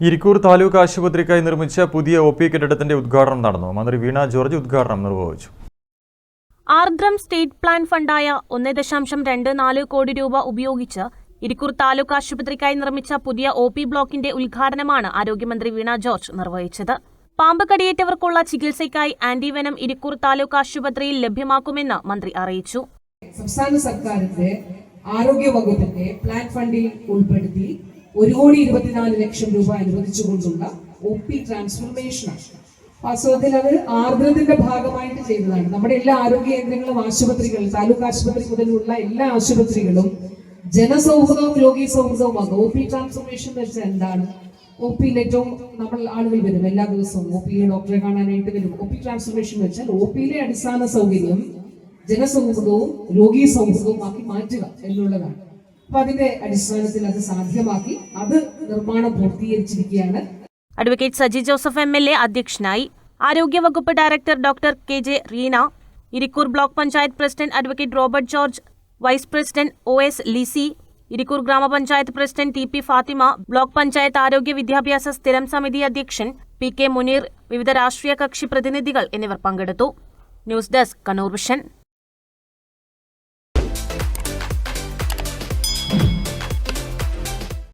ഇരിക്കൂർ താലൂക്ക് ആശുപത്രിക്കായി നിർമ്മിച്ച പുതിയ O P കെട്ടിടത്തിന്റെ ഉദ്ഘാടനം നടന്നു. മന്ത്രി വീണ ജോർജ് ഉദ്ഘാടനം നിർവഹിച്ചു. ആർദ്രം സ്റ്റേറ്റ് പ്ലാൻ ഫണ്ടായ ഒന്ന് ദശാംശം രണ്ട് നാല് കോടി രൂപ ഉപയോഗിച്ച് ഇരിക്കൂർ താലൂക്ക് ആശുപത്രിക്കായി നിർമ്മിച്ച പുതിയ ഒ പി ബ്ലോക്കിന്റെ ഉദ്ഘാടനമാണ് ആരോഗ്യമന്ത്രി വീണ ജോർജ് നിർവഹിച്ചത്. പാമ്പ് കടിയേറ്റവർക്കുള്ള ചികിത്സയ്ക്കായി ആന്റിവെനം ഇരിക്കൂർ താലൂക്ക് ആശുപത്രിയിൽ ലഭ്യമാക്കുമെന്ന് മന്ത്രി അറിയിച്ചു. സംസ്ഥാന സർക്കാരിന്റെ ആരോഗ്യ വകുപ്പിന്റെ പ്ലാൻ ഫണ്ടിൽ ഉൾപ്പെടുത്തി ഒരു കോടി ഇരുപത്തിനാല് ലക്ഷം രൂപ അനുവദിച്ചുകൊണ്ടുള്ള ഒ പി ട്രാൻസ്ഫോർമേഷനാണ് വാസ്തവത്തിൽ അത് ആർദ്രത്തിന്റെ ഭാഗമായിട്ട് ചെയ്തതാണ്. നമ്മുടെ എല്ലാ ആരോഗ്യ കേന്ദ്രങ്ങളും ആശുപത്രികളും താലൂക്ക് ആശുപത്രി മുതലുള്ള എല്ലാ ആശുപത്രികളും ജനസൗഹൃദവും രോഗി സൗഹൃദവുമാകും ഒ പി ട്രാൻസ്ഫോർമേഷൻ എന്ന് വെച്ചാൽ എന്താണ്? ഒ പിയിൽ ഏറ്റവും നമ്മൾ ആളുകൾ വരും എല്ലാ ദിവസവും. ഒ പിയിലെ ഡോക്ടറെ കാണാനായിട്ട് വരും. ഒ പി ട്രാൻസ്ഫോർമേഷൻ എന്ന് വെച്ചാൽ ഒ പിയിലെ അടിസ്ഥാന സൗകര്യം ജനസൗഹൃദവും രോഗീ സൗഹൃദവുമാക്കി മാറ്റുക എന്നുള്ളതാണ്. അപ്പൊ അതിന്റെ അടിസ്ഥാനത്തിൽ അത് സാധ്യമാക്കി അത് നിർമ്മാണം പൂർത്തീകരിച്ചിരിക്കുകയാണ്. Advocate Saji Joseph M L A അധ്യക്ഷനായി ആരോഗ്യവകുപ്പ് director doctor K J Reena Irikkur block panchayat president advocate Robert George vice president O S Lissy Irikkur ഗ്രാമപഞ്ചായത്ത് president T P Fathima block panchayat ആരോഗ്യ വിദ്യാഭ്യാസ സ്ഥിരം സമിതി അധ്യക്ഷൻ പി കെ മുനീർ വിവിധ രാഷ്ട്രീയ കക്ഷി പ്രതിനിധികൾ എന്നിവർ പങ്കെടുത്തു. News desk Kannur vision.